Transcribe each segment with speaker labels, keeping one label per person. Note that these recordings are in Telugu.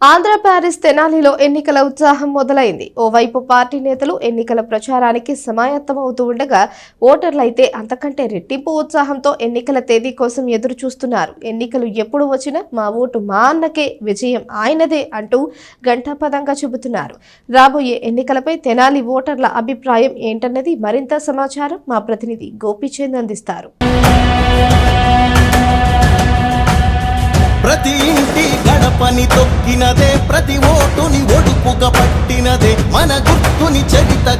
Speaker 1: ఆంధ్ర ప్యారిస్ తెనాలిలో ఎన్నికల ఉత్సాహం మొదలైంది. ఓవైపు పార్టీ నేతలు ఎన్నికల ప్రచారానికి సమాయత్తమవుతూ ఉండగా ఓటర్లైతే అంతకంటే రెట్టింపు ఉత్సాహంతో ఎన్నికల తేదీ కోసం ఎదురు చూస్తున్నారు ఎన్నికలు ఎప్పుడు వచ్చినా మా ఓటు మా అన్నకే విజయం ఆయనదే అంటూ గంటాపదంగా చెబుతున్నారు. రాబోయే ఎన్నికలపై తెనాలి ఓటర్ల అభిప్రాయం ఏంటన్నది మరింత సమాచారం మా ప్రతినిధి గోపీచంద్ అందిస్తారు.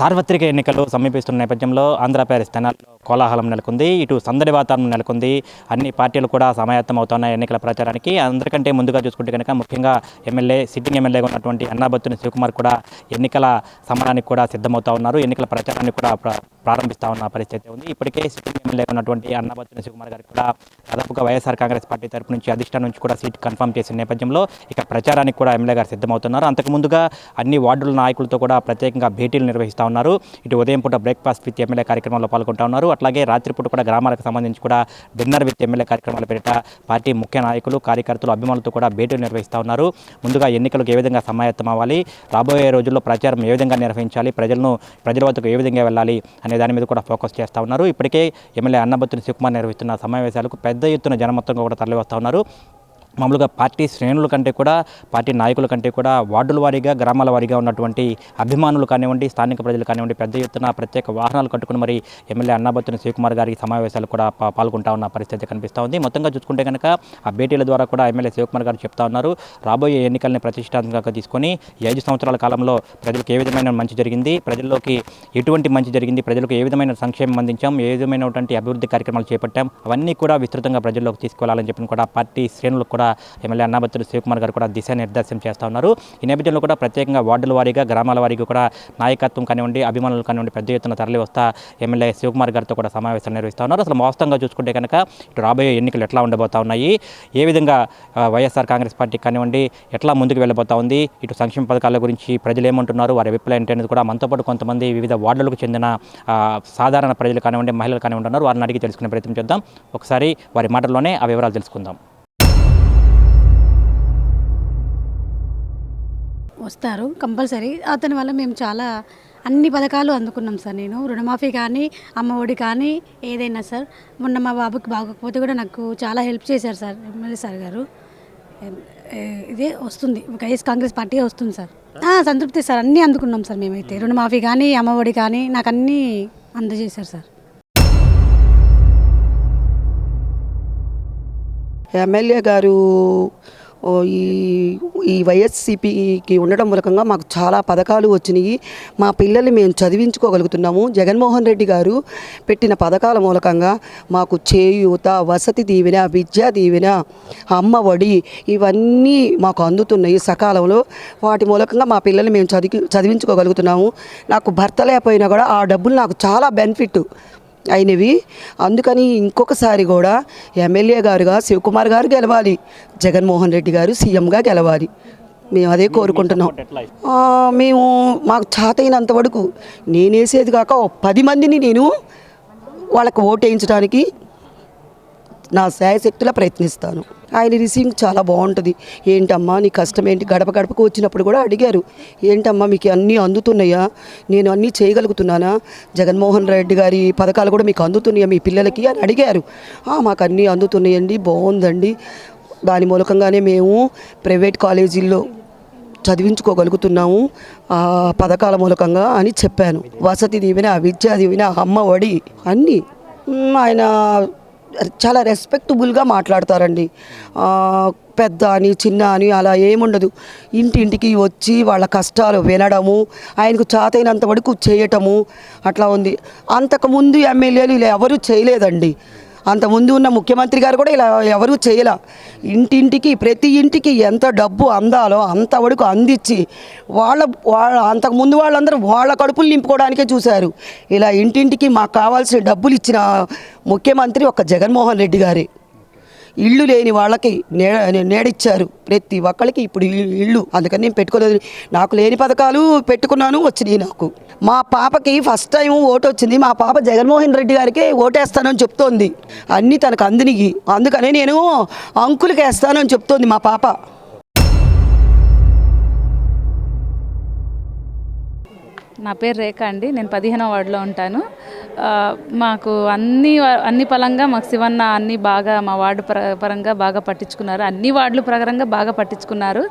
Speaker 2: సార్వత్రిక ఎన్నికలు సమీపిస్తున్న నేపథ్యంలో ఆంధ్ర ప్యారిస్ కోలాహలం నెలకొంది. ఇటు సందడి వాతావరణం నెలకొంది. అన్ని పార్టీలు కూడా సమాయత్తం అవుతున్న ఎన్నికల ప్రచారానికి. అందరికంటే ముందుగా చూసుకుంటే కనుక ముఖ్యంగా ఎమ్మెల్యే సిట్టింగ్ ఎమ్మెల్యేగా ఉన్నటువంటి అన్నాబత్తుని శివకుమార్ కూడా ఎన్నికల సమరానికి కూడా సిద్ధమవుతా ఉన్నారు. ఎన్నికల ప్రచారాన్ని కూడా ప్రారంభిస్తా ఉన్న పరిస్థితి ఉంది. ఇప్పటికే సిట్టింగ్ ఎమ్మెల్యే ఉన్నటువంటి అన్నాబత్తుని శివకుమార్ గారికి కూడా దాదాపుగా వైఎస్ఆర్ కాంగ్రెస్ పార్టీ తరపు నుంచి అధిష్టానం నుంచి కూడా సీట్ కన్ఫర్మ్ చేసిన నేపథ్యంలో ఇక ప్రచారానికి కూడా ఎమ్మెల్యే గారు సిద్ధమవుతున్నారు. అంతకు ముందుగా అన్ని వార్డుల నాయకులతో కూడా ప్రత్యేకంగా భేటీలు నిర్వహిస్తూ ఉన్నారు. ఇటు ఉదయం పూట బ్రేక్ఫాస్ట్ విత్ ఎమ్మెల్యే కార్యక్రమంలో పాల్గొంటా ఉన్నారు. అట్లాగే రాత్రిపూట కూడా గ్రామాలకు సంబంధించి కూడా డిన్నర్ విత్ ఎమ్మెల్యే కార్యక్రమాల పేరిట పార్టీ ముఖ్య నాయకులు కార్యకర్తలు అభిమానులతో కూడా భేటీలు నిర్వహిస్తూ ఉన్నారు. ముందుగా ఎన్నికలకు ఏ విధంగా సమాయత్తం అవ్వాలి? రాబోయే రోజుల్లో ప్రచారం ఏ విధంగా నిర్వహించాలి? ప్రజలను ప్రజల వద్దకు ఏ విధంగా వెళ్ళాలి? అనే దాని మీద కూడా ఫోకస్ చేస్తూ ఉన్నారు. ఇప్పటికే ఎమ్మెల్యే అన్నబత్తుని శివకుమార్ నిర్వహిస్తున్న సమావేశాలకు పెద్ద ఎత్తున జనమత్తంగా కూడా తరలివస్తూ ఉన్నారు. మామూలుగా పార్టీ శ్రేణుల కంటే కూడా పార్టీ నాయకుల కంటే కూడా వార్డుల వారీగా గ్రామాల వారీగా ఉన్నటువంటి అభిమానులు కానివ్వండి స్థానిక ప్రజలు కానివ్వండి పెద్ద ఎత్తున ప్రత్యేక వాహనాలు కట్టుకుని మరి ఎమ్మెల్యే అన్నాబత్తుని శివకుమార్ గారి సమావేశాలు కూడా పాల్గొంటా ఉన్న పరిస్థితి కనిపిస్తూ ఉంది. మొత్తంగా చూసుకుంటే కనుక ఆ భేటీల ద్వారా కూడా ఎమ్మెల్యే శివకుమార్ గారు చెప్తా ఉన్నారు. రాబోయే ఎన్నికల్ని ప్రతిష్టాత్మకంగా తీసుకొని ఐదు సంవత్సరాల కాలంలో ప్రజలకు ఏ విధమైన మంచి జరిగింది ప్రజల్లోకి ఎటువంటి మంచి జరిగింది ప్రజలకు ఏ విధమైన సంక్షేమం అందించాం ఏ విధమైనటువంటి అభివృద్ధి కార్యక్రమాలు చేపట్టాం అవన్నీ కూడా విస్తృతంగా ప్రజల్లోకి తీసుకెళ్ళాలని చెప్పిన కూడా పార్టీ శ్రేణులకు కూడా ఎమ్మెల్యే అన్నాబత్తులు శివకుమార్ గారు కూడా దిశానిర్దేశం చేస్తూ ఉన్నారు. ఈ నేపథ్యంలో కూడా ప్రత్యేకంగా వార్డుల వారీగా గ్రామాల వారీగా కూడా నాయకత్వం కానివ్వండి అభిమానులు కానివ్వండి పెద్ద ఎత్తున తరలి వస్తా ఎమ్మెల్యే శివకుమార్ గారితో కూడా సమావేశాలు నిర్వహిస్తూ ఉన్నారు. అసలు వాస్తవంగా చూసుకుంటే కనుక ఇటు రాబోయే ఎన్నికలు ఎట్లా ఉండబోతా ఉన్నాయి? ఏ విధంగా వైఎస్ఆర్ కాంగ్రెస్ పార్టీ కానివ్వండి ఎట్లా ముందుకు వెళ్ళబోతా ఉంది? ఇటు సంక్షేమ పథకాల గురించి ప్రజలు ఏమంటున్నారు? వారి అభిప్రాయం అనేది కూడా మనతో పాటు కొంతమంది వివిధ వార్డులకు చెందిన సాధారణ ప్రజలు కానివ్వండి మహిళలు కానివ్వండి ఉన్నారు. వారిని అడిగి తెలుసుకునే ప్రయత్నం చేద్దాం. ఒకసారి వారి మాటల్లోనే ఆ వివరాలు తెలుసుకుందాం.
Speaker 3: వస్తారు కంపల్సరీ. అతని వల్ల మేము చాలా అన్ని పథకాలు అందుకున్నాం సార్ నేను. రుణమాఫీ కానీ అమ్మ ఒడి కానీ ఏదైనా సార్. మొన్న మా బాబుకి బాగోకపోతే కూడా నాకు చాలా హెల్ప్ చేశారు సార్ ఎమ్మెల్యే సార్ గారు. ఇదే వస్తుంది. వైఎస్ కాంగ్రెస్ పార్టీ వస్తుంది సార్. సంతృప్తి సార్. అన్నీ అందుకున్నాం సార్ మేమైతే. రుణమాఫీ కానీ అమ్మ ఒడి కానీ నాకు అన్నీ అందజేశారు సార్.
Speaker 4: ఎమ్మెల్యే గారు ఈ ఈ వైఎస్సిపికి ఉండడం మూలకంగా మాకు చాలా పథకాలు వచ్చినాయి. మా పిల్లల్ని మేము చదివించుకోగలుగుతున్నాము. జగన్మోహన్ రెడ్డి గారు పెట్టిన పథకాల మూలకంగా మాకు చేయూత వసతి దీవెన విద్యా దీవెన అమ్మ ఒడి ఇవన్నీ మాకు అందుతున్నాయి సకాలంలో. వాటి మూలకంగా మా పిల్లల్ని మేము చదివి చదివించుకోగలుగుతున్నాము. నాకు భర్త లేకపోయినా కూడా ఆ డబ్బులు నాకు చాలా బెనిఫిట్. అయినవి. అందుకని ఇంకొకసారి కూడా ఎమ్మెల్యే గారుగా శివకుమార్ గారు గెలవాలి. జగన్మోహన్ రెడ్డి గారు సీఎంగా గెలవాలి. మేము అదే కోరుకుంటున్నాం. మేము మాకు చాతైనంత వరకు నేనేసేది కాక పది మందిని నేను వాళ్ళకి ఓటేయించడానికి నా శాయశక్తులా ప్రయత్నిస్తాను. ఆయన రిసీవింగ్ చాలా బాగుంటుంది. ఏంటమ్మా నీ కష్టం ఏంటి? గడప గడపకు వచ్చినప్పుడు కూడా అడిగారు. ఏంటమ్మా మీకు అన్నీ అందుతున్నాయా? నేను అన్నీ చేయగలుగుతున్నానా? జగన్మోహన్ రెడ్డి గారి పథకాలు కూడా మీకు అందుతున్నాయా మీ పిల్లలకి అని అడిగారు. మాకు అన్నీ అందుతున్నాయండి బాగుందండి. దాని మూలకంగానే మేము ప్రైవేట్ కాలేజీల్లో చదివించుకోగలుగుతున్నాము ఆ పథకాల మూలకంగా అని చెప్పాను. వసతి దీవెన విద్యా దీవెన అమ్మ ఒడి అన్నీ ఆయన చాలా రెస్పెక్టబుల్గా మాట్లాడతారండి. పెద్ద అని చిన్న అని అలా ఏముండదు. ఇంటింటికి వచ్చి వాళ్ళ కష్టాలు వినడము ఆయనకు చాతైనంత వరకు చేయటము అట్లా ఉంది. అంతకుముందు ఎమ్మెల్యేలు ఇలా ఎవరూ చేయలేదండి. అంతకుముందు ఉన్న ముఖ్యమంత్రి గారు కూడా ఇలా ఎవరూ చేయలే. ఇంటింటికి ప్రతి ఇంటికి ఎంత డబ్బు అందాలో అంతవరకు అందించి వాళ్ళ వాళ్ళ అంతకుముందు వాళ్ళందరూ వాళ్ళ కడుపులు నింపుకోవడానికే చూశారు. ఇలా ఇంటింటికి మాకు కావాల్సిన డబ్బులు ఇచ్చిన ముఖ్యమంత్రి ఒక జగన్మోహన్ రెడ్డి గారే. ఇల్లు లేని వాళ్ళకి నే నేడిచ్చారు. ప్రతి ఒక్కరికి ఇప్పుడు ఇల్లు- అందుకని నేను పెట్టుకోలేదు. నాకు లేని పథకాలు పెట్టుకున్నాను వచ్చినాయి నాకు. మా పాపకి ఫస్ట్ టైం ఓటు వచ్చింది. మా పాప జగన్మోహన్ రెడ్డి గారికి ఓటేస్తానని చెప్తోంది. అన్నీ తనకు అందినిగి అందుకనే నేను అంకులకి వేస్తానని చెప్తోంది మా పాప.
Speaker 5: నా పేరు రేఖ అండి నేను పదిహేనవ వార్డులో ఉంటాను. మాకు అన్ని అన్ని పరంగా మాకు శివన్న అన్ని బాగా మా వార్డు పర పరంగా బాగా పట్టించుకున్నారు. అన్ని వార్డుల ప్రకారంగా బాగా పట్టించుకున్నారు.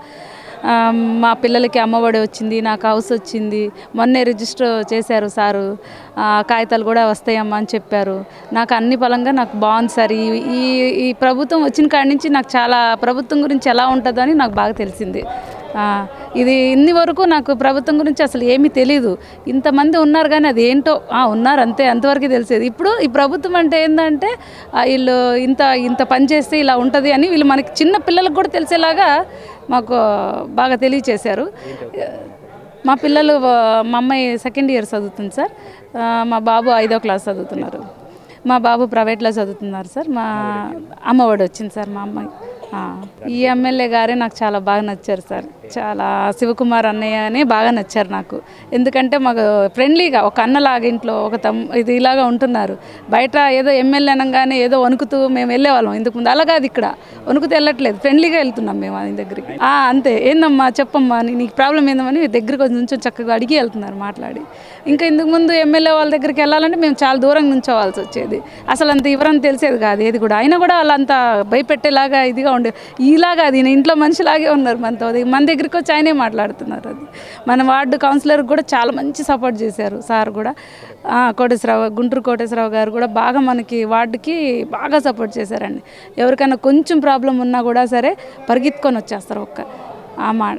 Speaker 5: మా పిల్లలకి అమ్మఒడి వచ్చింది నాకు హౌస్ వచ్చింది. మొన్నే రిజిస్టర్ చేశారు సారు. కాగితాలు కూడా వస్తాయమ్మా అని చెప్పారు. నాకు అన్ని పలంగా నాకు బాగుంది సార్. ఈ ఈ ఈ ప్రభుత్వం వచ్చిన కాడి నుంచి నాకు చాలా ప్రభుత్వం గురించి ఎలా ఉంటుందో అని నాకు బాగా తెలిసింది. ఇది ఇన్ని వరకు నాకు ప్రభుత్వం గురించి అసలు ఏమీ తెలీదు. ఇంతమంది ఉన్నారు కానీ అది ఏంటో ఉన్నారు అంతే అంతవరకు తెలిసేది. ఇప్పుడు ఈ ప్రభుత్వం అంటే ఏంటంటే వీళ్ళు ఇంత ఇంత పని చేస్తే ఇలా ఉంటుంది అని వీళ్ళు మనకి చిన్న పిల్లలకు కూడా తెలిసేలాగా మాకు బాగా తెలియచేశారు. మా పిల్లలు మా అమ్మాయి సెకండ్ ఇయర్ చదువుతుంది సార్. మా బాబు ఐదో క్లాస్ చదువుతున్నారు. మా బాబు ప్రైవేట్లో చదువుతున్నారు సార్. మా అమ్మఒడి. వచ్చింది సార్ మా అమ్మాయి. ఈ ఎమ్మెల్యే గారే నాకు చాలా బాగా నచ్చారు సార్. చాలా శివకుమార్ అన్నయ్య అని బాగా నచ్చారు నాకు. ఎందుకంటే మాకు ఫ్రెండ్లీగా ఒక అన్నలాగా ఇంట్లో ఒక తమ్ ఇది ఇలాగా ఉంటున్నారు. బయట ఏదో ఎమ్మెల్యే అనగానే ఏదో వణుకుతూ మేము వెళ్ళేవాళ్ళం. ఇంతకు ముందు అలా కాదు ఇక్కడ. వణుకుతూ వెళ్ళట్లేదు. ఫ్రెండ్లీగా వెళ్తున్నాం మేము ఆయన దగ్గరికి. అంతే. ఏందమ్మా చెప్పమ్మా నీ- నీకు ప్రాబ్లం ఏందమ్మని దగ్గరికి కొంచెం నుంచో చక్కగా అడిగి వెళ్తున్నారు మాట్లాడి. ఇంకా ఇంతకు ముందు ఎమ్మెల్యే వాళ్ళ దగ్గరికి వెళ్ళాలంటే మేము చాలా దూరంగా నుంచోవాల్సి వచ్చేది. అసలు అంత ఇవరని తెలిసేది కాదు. ఏది కూడా. అయినా కూడా వాళ్ళంతా భయపెట్టేలాగా ఇదిగా ఉండే ఇలాగా అది ఇంట్లో మనిషిలాగే ఉన్నారు మనతో. మన దగ్గర దగ్గరికి వచ్చి ఆయనే మాట్లాడుతున్నారు అది. మన వార్డు కౌన్సిలర్ కూడా చాలా మంచి సపోర్ట్ చేశారు సార్ కూడా. కోటేశ్వరరావు గుంటూరు కోటేశ్వరరావు గారు కూడా బాగా మనకి వార్డుకి బాగా సపోర్ట్ చేశారండి. ఎవరికైనా కొంచెం ప్రాబ్లం ఉన్నా కూడా సరే పరిగెత్తుకొని వచ్చేస్తారు ఒక్క ఆ మా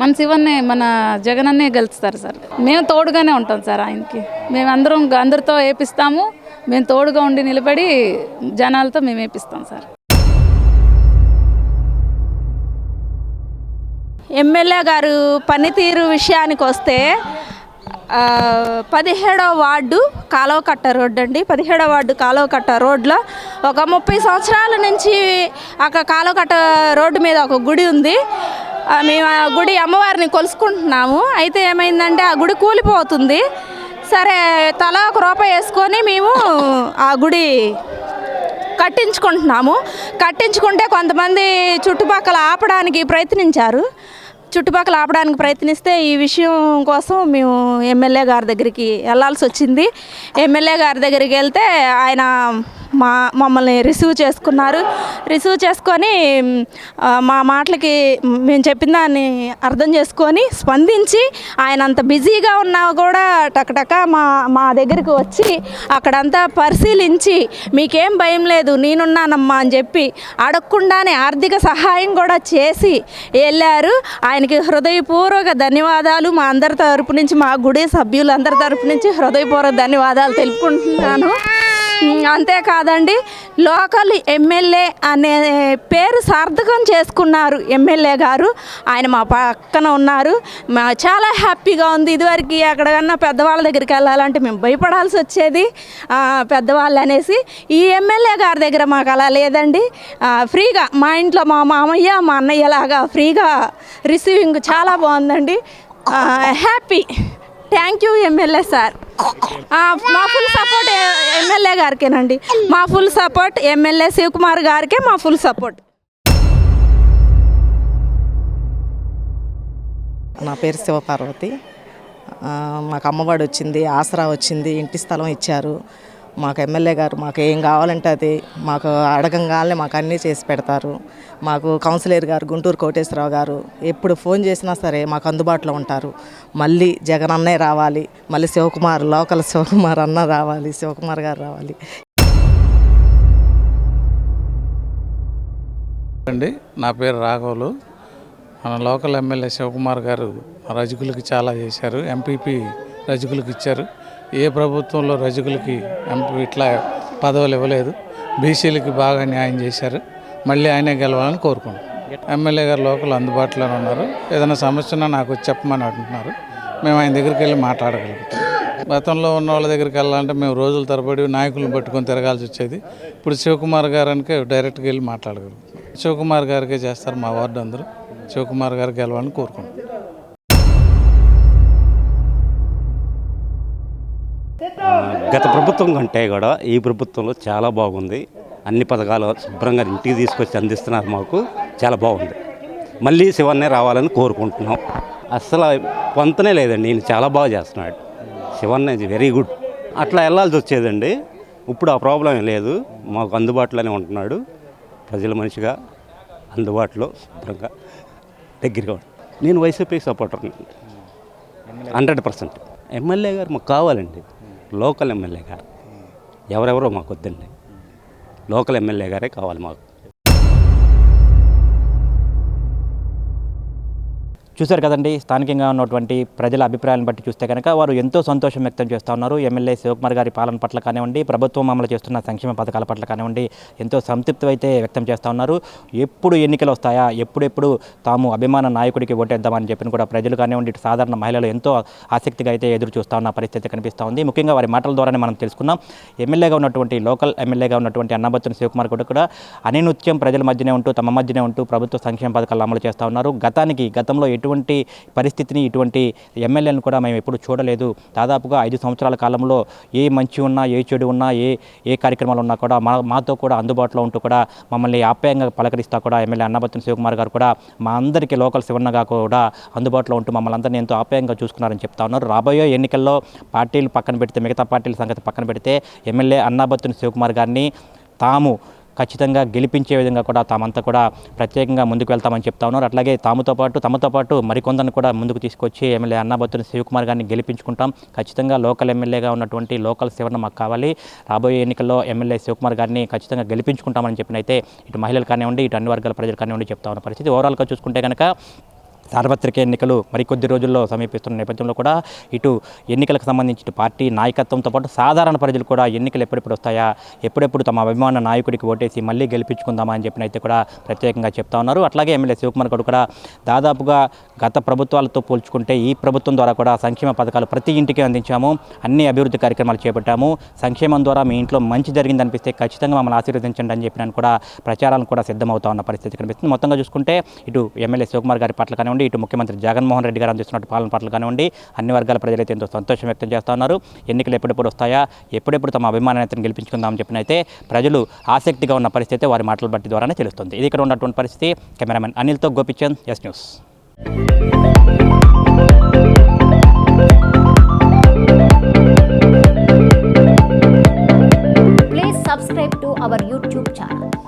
Speaker 5: మన శివన్నే మన జగనన్నే గెలుస్తారు సార్. మేము తోడుగానే ఉంటాం సార్ ఆయనకి. మేము అందరం అందరితో వేపిస్తాము మేము తోడుగా ఉండి నిలబడి జనాలతో మేము వేపిస్తాం సార్.
Speaker 6: ఎమ్మెల్యే గారు పనితీరు విషయానికి వస్తే పదిహేడో పదిహేడవ వార్డు కాలువకట్ట రోడ్డు అండి. పదిహేడవ వార్డు కాలువకట్ట రోడ్లో ఒక ముప్పై సంవత్సరాల నుంచి అక్కడ కాలువకట్ట రోడ్డు మీద ఒక గుడి ఉంది. మేము ఆ గుడి అమ్మవారిని కొలుసుకుంటున్నాము. అయితే ఏమైందంటే ఆ గుడి కూలిపోతుంది. సరే తల ఒక రూపాయి వేసుకొని మేము ఆ గుడి కట్టించుకుంటున్నాము. కట్టించుకుంటే కొంతమంది చుట్టుపక్కల ఆపడానికి ప్రయత్నించారు. చుట్టుపక్కల ఆపడానికి ప్రయత్నిస్తే ఈ విషయం కోసం మేము ఎమ్మెల్యే గారి దగ్గరికి వెళ్ళాల్సి వచ్చింది. ఎమ్మెల్యే గారి దగ్గరికి వెళ్తే ఆయన మా మమ్మల్ని రిసీవ్ చేసుకున్నారు. రిసీవ్ చేసుకొని మా మాటలకి మేము చెప్పిన దాన్ని అర్థం చేసుకొని స్పందించి ఆయన అంత బిజీగా ఉన్నా కూడా టకటక మా మా దగ్గరికి వచ్చి అక్కడంతా పరిశీలించి మీకేం భయం లేదు నేనున్నానమ్మా అని చెప్పి అడగకుండానే ఆర్థిక సహాయం కూడా చేసి వెళ్ళారు. ఆయనకి హృదయపూర్వక ధన్యవాదాలు. మా అందరి తరపు నుంచి మా గుడి సభ్యులందరి తరపు నుంచి హృదయపూర్వక ధన్యవాదాలు తెలుపుకుంటున్నాను. అంతేకాదండి. లోకల్ ఎమ్మెల్యే అనే పేరు సార్థకం చేసుకున్నారు ఎమ్మెల్యే గారు. ఆయన మా పక్కన ఉన్నారు. మా చాలా హ్యాపీగా ఉంది. ఇదివరకు ఎక్కడికన్నా పెద్దవాళ్ళ దగ్గరికి వెళ్ళాలంటే మేము భయపడాల్సి వచ్చేది. పెద్దవాళ్ళు అనేసి ఈ ఎమ్మెల్యే గారి దగ్గర మాకు అలా లేదండి. ఫ్రీగా మా ఇంట్లో మా మామయ్య మా అన్నయ్య లాగా ఫ్రీగా రిసీవింగ్ చాలా బాగుందండి. Happy. Thank you MLA sir. మా ఫుల్ సపోర్ట్ ఎమ్మెల్యే గారికేనండి. మా ఫుల్ సపోర్ట్ ఎమ్మెల్యే శివకుమార్ గారికే మా ఫుల్ సపోర్ట్
Speaker 7: నా పేరు శివపార్వతి. మాకు అమ్మఒడి వచ్చింది ఆసరా వచ్చింది ఇంటి స్థలం ఇచ్చారు. మాకు ఎమ్మెల్యే గారు మాకు ఏం కావాలంటే అది మాకు అడగంగానే మాకు అన్నీ చేసి పెడతారు. మాకు కౌన్సిలర్ గారు గుంటూరు కోటేశ్వరరావు గారు ఎప్పుడు ఫోన్ చేసినా సరే మాకు అందుబాటులో ఉంటారు. మళ్ళీ జగన్ అన్నే రావాలి మళ్ళీ శివకుమార్ లోకల్ శివకుమార్ అన్న రావాలి శివకుమార్ గారు రావాలి.
Speaker 8: అండి నా పేరు రాఘవులు. మన లోకల్ ఎమ్మెల్యే శివకుమార్ గారు రజకులకి చాలా చేశారు ఎంపీపీ రజకులకు ఇచ్చారు. ఏ ప్రభుత్వంలో రజకులకి ఎంపీ ఇట్లా పదవులు ఇవ్వలేదు బీసీలకి బాగా న్యాయం చేశారు మళ్ళీ ఆయనే గెలవాలని కోరుకుంటున్నాం. ఎమ్మెల్యే గారు లోకల్ అందుబాటులోనే ఉన్నారు. ఏదైనా సమస్య ఉన్నా నాకు చెప్పమని అంటున్నారు. మేము ఆయన దగ్గరికి వెళ్ళి మాట్లాడగలుగుతాం. గతంలో ఉన్న వాళ్ళ దగ్గరికి వెళ్ళాలంటే మేము రోజుల తరబడి నాయకులను పట్టుకొని తిరగాల్సి వచ్చేది. ఇప్పుడు శివకుమార్ గారికి డైరెక్ట్గా వెళ్ళి మాట్లాడగలుగుతాం. శివకుమార్ గారికే చేస్తారు మా వార్డు అందరూ. శివకుమార్ గారు గెలవాలని కోరుకుంటున్నాం.
Speaker 9: గత ప్రభుత్వం కంటే కూడా ఈ ప్రభుత్వంలో చాలా బాగుంది. అన్ని పథకాలు శుభ్రంగా ఇంటికి తీసుకొచ్చి అందిస్తున్నారు మాకు. చాలా బాగుంది. మళ్ళీ శివన్నే రావాలని కోరుకుంటున్నాం. అస్సలు పొంతనే లేదండి. ఈయన చాలా బాగా చేస్తున్నాడు. శివన్న ఇస్ వెరీ గుడ్ అట్లా వెళ్ళాల్సి వచ్చేదండి. ఇప్పుడు ఆ ప్రాబ్లం ఏం లేదు. మాకు అందుబాటులోనే ఉంటున్నాడు. ప్రజల మనిషిగా అందుబాటులో శుభ్రంగా దగ్గరగా. నేను వైసీపీకి సపోర్టర్ని హండ్రెడ్ పర్సెంట్. ఎమ్మెల్యే గారు మాకు కావాలండి. లోకల్ ఎమ్మెల్యే గారు. ఎవరెవరో మాకు వద్దండి. లోకల్ ఎమ్మెల్యే గారే కావాలి మాకు.
Speaker 2: చూశారు కదండి స్థానికంగా ఉన్నటువంటి ప్రజల అభిప్రాయాలను బట్టి చూస్తే కనుక వారు ఎంతో సంతోషం వ్యక్తం చేస్తూ ఉన్నారు. ఎమ్మెల్యే శివకుమార్ గారి పాలన పట్ల కానివ్వండి ప్రభుత్వం అమలు చేస్తున్న సంక్షేమ పథకాల పట్ల కానివ్వండి ఎంతో సంతృప్తి అయితే వ్యక్తం చేస్తూ ఉన్నారు. ఎప్పుడు ఎన్నికలు వస్తాయా ఎప్పుడెప్పుడు తాము అభిమాన నాయకుడికి ఓటేద్దామని చెప్పిన కూడా ప్రజలు కానివ్వండి సాధారణ మహిళలు ఎంతో ఆసక్తిగా అయితే ఎదురు చూస్తూ ఉన్న పరిస్థితి కనిపిస్తూ ఉంది. ముఖ్యంగా వారి మాటల ద్వారానే మనం తెలుసుకున్నాం ఎమ్మెల్యేగా ఉన్నటువంటి లోకల్ ఎమ్మెల్యేగా ఉన్నటువంటి అన్నబత్తుని శివకుమార్ కూడా కూడా అనినృత్యం ప్రజల మధ్యనే ఉంటూ తమ మధ్యనే ఉంటూ ప్రభుత్వ సంక్షేమ పథకాలు అమలు చేస్తూ ఉన్నారు. గతానికి గతంలో ఎటువంటి ఇటువంటి పరిస్థితిని ఇటువంటి ఎమ్మెల్యేలను కూడా మేము ఎప్పుడు చూడలేదు. దాదాపుగా ఐదు సంవత్సరాల కాలంలో ఏ మంచి ఉన్నా ఏ చెడు ఉన్నా ఏ ఏ కార్యక్రమాలు ఉన్నా కూడా మా మాతో కూడా అందుబాటులో ఉంటూ కూడా మమ్మల్ని ఆప్యాయంగా పలకరిస్తా కూడా ఎమ్మెల్యే అన్నబత్తుని శివకుమార్ గారు కూడా మా అందరికీ లోకల్ శివన్నగా కూడా అందుబాటులో ఉంటూ మమ్మల్ని అందరినీ ఎంతో ఆప్యాయంగా చూసుకున్నారని చెప్తా ఉన్నారు. రాబోయే ఎన్నికల్లో పార్టీలు పక్కన పెడితే మిగతా పార్టీల సంగతి పక్కన పెడితే ఎమ్మెల్యే అన్నాబత్తుని శివకుమార్ గారిని తాము ఖచ్చితంగా గెలిపించే విధంగా కూడా తామంతా కూడా ప్రత్యేకంగా ముందుకు వెళ్తామని చెప్తా ఉన్నారు. అట్లాగే తాముతో పాటు తమతో పాటు మరికొందరిని కూడా ముందుకు తీసుకొచ్చి ఎమ్మెల్యే అన్నాబత్తుని శివకుమార్ గారిని గెలిపించుకుంటాం. ఖచ్చితంగా లోకల్ ఎమ్మెల్యేగా ఉన్నటువంటి లోకల్ శివన్న మాకు కావాలి. రాబోయే ఎన్నికల్లో ఎమ్మెల్యే శివకుమార్ గారిని ఖచ్చితంగా గెలిపించుకుంటామని చెప్పినైతే ఇటు మహిళలు కానివ్వండి ఇటు అన్ని వర్గాల ప్రజలు కానివ్వండి చెప్తా ఉన్న పరిస్థితి. ఓవరాల్గా చూసుకుంటే కనుక సార్వత్రిక ఎన్నికలు మరికొద్ది రోజుల్లో సమీపిస్తున్న నేపథ్యంలో కూడా ఇటు ఎన్నికలకు సంబంధించి పార్టీ నాయకత్వంతో పాటు సాధారణ ప్రజలు కూడా ఎన్నికలు ఎప్పుడెప్పుడు వస్తాయా? ఎప్పుడెప్పుడు తమ అభిమాన నాయకుడికి ఓటేసి మళ్ళీ గెలిపించుకుందామా అని చెప్పినైతే కూడా ప్రత్యేకంగా చెప్తా ఉన్నారు. అట్లాగే ఎమ్మెల్యే శివకుమార్ గౌడ్ కూడా దాదాపుగా గత ప్రభుత్వాలతో పోల్చుకుంటే ఈ ప్రభుత్వం ద్వారా కూడా సంక్షేమ పథకాలు ప్రతి ఇంటికి అందించాము. అన్ని అభివృద్ధి కార్యక్రమాలు చేపట్టాము. సంక్షేమం ద్వారా మీ ఇంట్లో మంచి జరిగిందనిపిస్తే ఖచ్చితంగా మమ్మల్ని ఆశీర్వదించండి అని చెప్పినాను కూడా ప్రచారాలను కూడా సిద్ధమవుతా ఉన్న పరిస్థితి కనిపిస్తుంది. మొత్తంగా చూసుకుంటే ఇటు ఎమ్మెల్యే శివకుమార్ గారి పట్ల కానివ్వండి కానివ్వండి ఇటు ముఖ్యమంత్రి జగన్మోహన్ రెడ్డి గారు అందిస్తున్న పాలన పట్ల కానివ్వండి అన్ని వర్గాల ప్రజలైతే ఎంతో సంతోషం వ్యక్తం చేస్తూ ఉన్నారు ఎన్నికలు ఎప్పుడెప్పుడు వస్తాయా ఎప్పుడెప్పుడు తమ అభిమానాన్ని గెలిపించుకుందామని చెప్పినైతే ప్రజలు ఆసక్తిగా ఉన్న పరిస్థితి వారి మాటల బట్టి ద్వారానే తెలుస్తుంది. ఇది ఇక్కడ ఉన్నటువంటి పరిస్థితి. Cameraman అనిల్తో Gopichand S news. Subscribe to our YouTube channel.